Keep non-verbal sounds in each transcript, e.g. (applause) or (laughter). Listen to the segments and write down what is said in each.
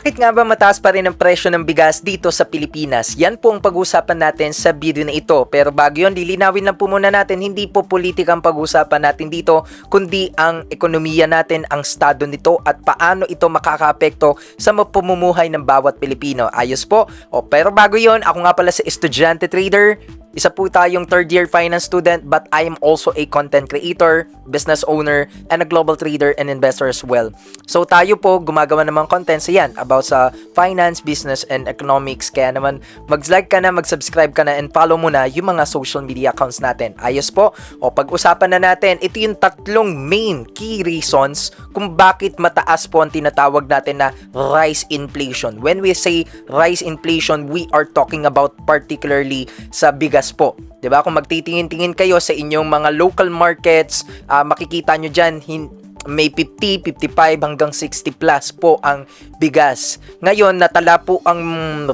Bakit nga ba mataas pa rin ang presyo ng bigas dito sa Pilipinas? Yan po ang pag-usapan natin sa video na ito. Pero bago yun, lilinawin lang po muna natin, hindi po politika ang pag-usapan natin dito, kundi ang ekonomiya natin, ang estado nito at paano ito makakaapekto sa pamumuhay ng bawat Pilipino. Ayos po. O, pero bago yon, ako nga pala sa estudyante trader, isa po tayong third year finance student but I am also a content creator, business owner, and a global trader and investor as well. So tayo po gumagawa ng mga contents yan about sa finance, business, and economics. Kaya naman mag-like ka na, mag-subscribe ka na, and follow mo na yung mga social media accounts natin. Ayos po. O pag-usapan na natin, ito yung tatlong main key reasons kung bakit mataas po ang tinatawag natin na rise inflation. When we say rise inflation, we are talking about particularly sa bigas po. 'Di ba? Kung magtitingin-tingin kayo sa inyong mga local markets, ah, makikita nyo dyan, hin- may 50, 55 hanggang 60 plus po ang bigas. Ngayon, natala po ang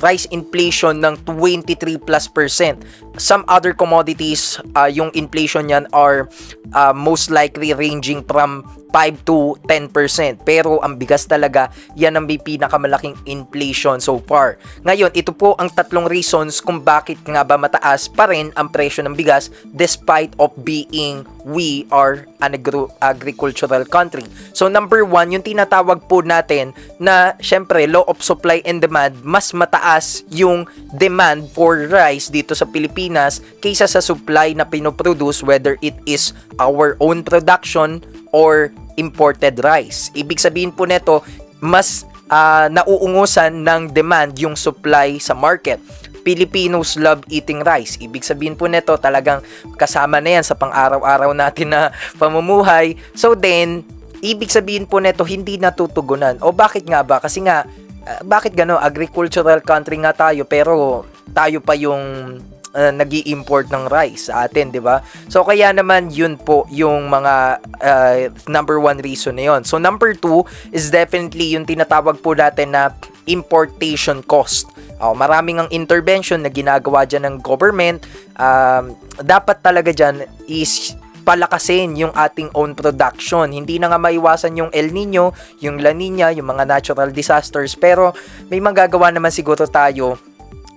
rice inflation ng 23 plus percent. Some other commodities, ah, yung inflation yan are ah, most likely ranging from 5 to 10%. Pero ang bigas talaga, yan ang may pinakamalaking inflation so far. Ngayon, ito po ang tatlong reasons kung bakit nga ba mataas pa rin ang presyo ng bigas despite of being we are an agro- agricultural country. So number one, yung tinatawag po natin na syempre law of supply and demand, mas mataas yung demand for rice dito sa Pilipinas kaysa sa supply na pinoproduce whether it is our own production or imported rice. Ibig sabihin po nito, mas ah, nauungusan ng demand yung supply sa market. Filipinos love eating rice. Ibig sabihin po nito talagang kasama na yan sa pang-araw-araw natin na pamumuhay. So then, ibig sabihin po nito hindi natutugunan. O bakit nga ba? Kasi nga, ah, bakit gano agricultural country nga tayo pero tayo pa yung uh, nag import ng rice sa atin, di ba? So, kaya naman yun po yung mga uh, number one reason na yun. So, number two is definitely yung tinatawag po natin na importation cost. Oh, maraming ang intervention na ginagawa dyan ng government. Um, dapat talaga dyan is palakasin yung ating own production. Hindi na nga maiwasan yung El Nino, yung La Nina, yung mga natural disasters. Pero may magagawa naman siguro tayo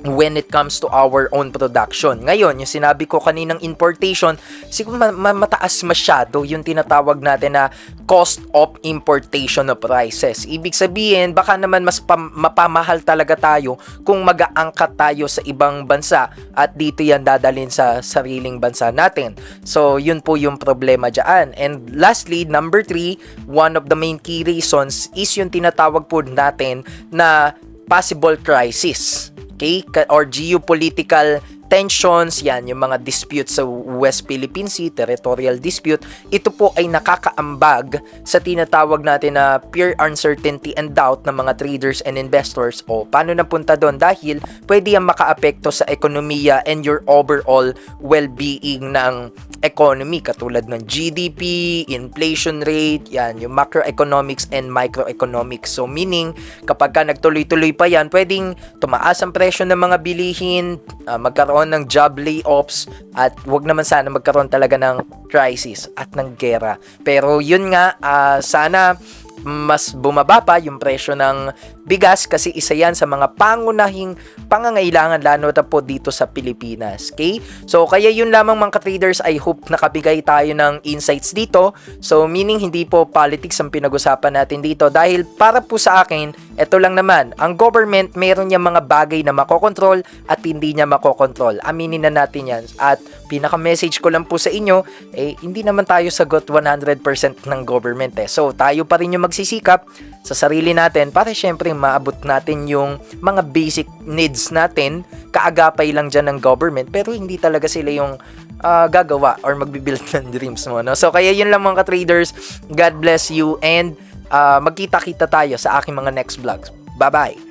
when it comes to our own production. Ngayon, yung sinabi ko kaninang importation, siguro ma- ma- mataas masyado yung tinatawag natin na cost of importation of prices. Ibig sabihin, baka naman mas pam- mapamahal talaga tayo kung mag-aangkat tayo sa ibang bansa at dito yan dadalhin sa sariling bansa natin. So, yun po yung problema dyan. And lastly, number three, one of the main key reasons is yung tinatawag po natin na possible crisis okay? Ka- Or geopolitical tensions, yan, yung mga disputes sa West Philippine Sea, territorial dispute, ito po ay nakakaambag sa tinatawag natin na pure uncertainty and doubt ng mga traders and investors. O, paano napunta doon? Dahil pwede yan makaapekto sa ekonomiya and your overall well-being ng economy katulad ng GDP, inflation rate, yan, yung macroeconomics and microeconomics. So meaning, kapag ka nagtuloy-tuloy pa yan, pwedeng tumaas ang presyo ng mga bilihin, uh, magkaroon ng job layoffs, at wag naman sana magkaroon talaga ng crisis at ng gera. Pero yun nga, uh, sana mas bumaba pa yung presyo ng bigas kasi isa yan sa mga pangunahing pangangailangan lalo na po dito sa Pilipinas. Okay? So, kaya yun lamang mga traders I hope nakabigay tayo ng insights dito. So, meaning hindi po politics ang pinag-usapan natin dito dahil para po sa akin, ito lang naman, ang government meron niya mga bagay na makokontrol at hindi niya makokontrol. Aminin na natin yan. At pinaka-message ko lang po sa inyo, eh, hindi naman tayo sagot 100% ng government eh. So, tayo pa rin yung magsisikap sa sarili natin para syempre maabot natin yung mga basic needs natin. Kaagapay lang dyan ng government pero hindi talaga sila yung uh, gagawa or magbibuild (laughs) ng dreams mo. No? So, kaya yun lang mga ka-traders. God bless you and uh, magkita-kita tayo sa aking mga next vlogs. Bye-bye!